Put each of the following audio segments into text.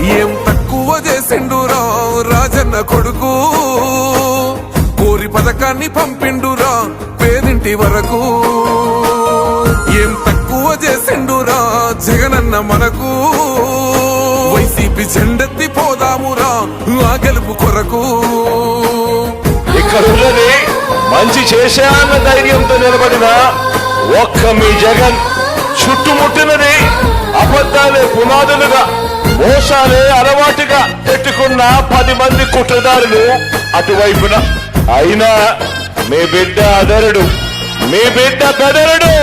ఏం తక్కువ చేసిండురా రాజన్న కొడుకు? కోరి పథకాన్ని పంపిండురా పేదింటి వరకు. ఏం తక్కువ చేసిండురా జగనన్న మనకు? వైసీపీ జెండెత్తి పోదామురా ఆ గెలుపు కొరకు. ఇక్కడ ఉన్నది మంచి చేశాన్న ధైర్యంతో నిలబడిన ఒక్క మీ జగన్ చుట్టుముట్టినది అబద్ధాలే పునాదులుగా. మోసాలే అలవాటుగా పెట్టుకున్న పది మంది కుట్రదారులు అటువైపున. అయినా మీ బిడ్డ అదరుడు. మీ బిడ్డ బెదరుడు.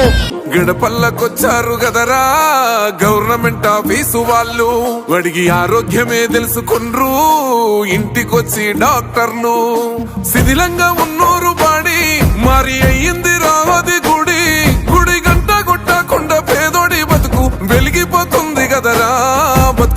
గడపల్లకొచ్చారు కదరా గవర్నమెంట్ ఆఫీసు వాళ్ళు. అడిగి ఆరోగ్యమే తెలుసుకుండ్రు ఇంటికొచ్చి డాక్టర్లు. శిథిలంగా ఉన్నోరు బాడి. మరి అయ్యింది రావది గుడి గుడి.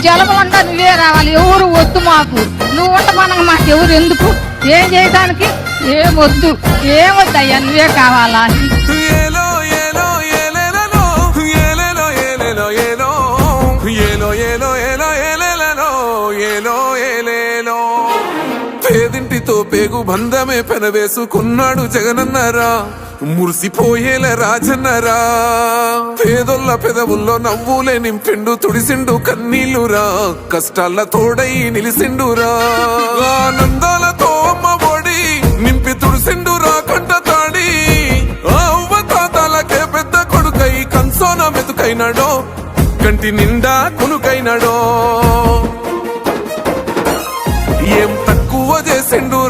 ఎన్ని జలములంతా నువ్వే రావాలి. ఎవరు వద్దు మాకు. నువ్వు ఉండమనగా మాకు ఎవరు ఎందుకు? ఏం చేయడానికి ఏం వద్దు. ఏం వద్దయ్యా? నువ్వే కావాలా? పేగు బంధమే పెనవేసుకున్నాడు జగనన్నరా. మురిసిపోయేల రాజన్నరా. పేదొల్ల పెదవుల్లో నవ్వులే నింపిండు తుడిసిండు కన్నీళ్ళురా కష్టాల తోడై నిలిసిండురా. ఆనందాలతో అమ్మ ఒడి నింపి తుడిసిండురా కంట తాడి. అవ్వ తాతాలకే పెద్ద కొడుకై కన్సోన మెతుకైనాడో కంటి నిండా కొనుకైనాడో. ఏం తక్కువ చేసిండురా.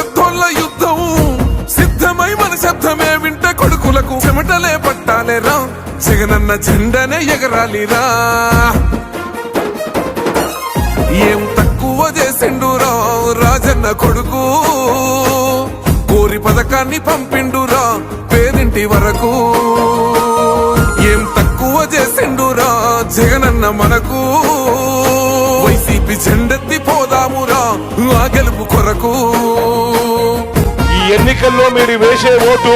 కొడుకులకు పట్టాలే పట్టాలేరా జగనన్న జెండనే ఎగరాలిరా. ఏం తక్కువ చేసిండురా రాజన్న కొడుకు. పథకాన్ని పంపిండురా పేదింటి వరకు. ఏం తక్కువ చేసిండురా జగనన్న మనకు. వైసీపీ జెండెత్తి పోదామురా ఆ గెలుపు కొరకు. ఈ ఎన్నికల్లో మీరు వేసే ఓటు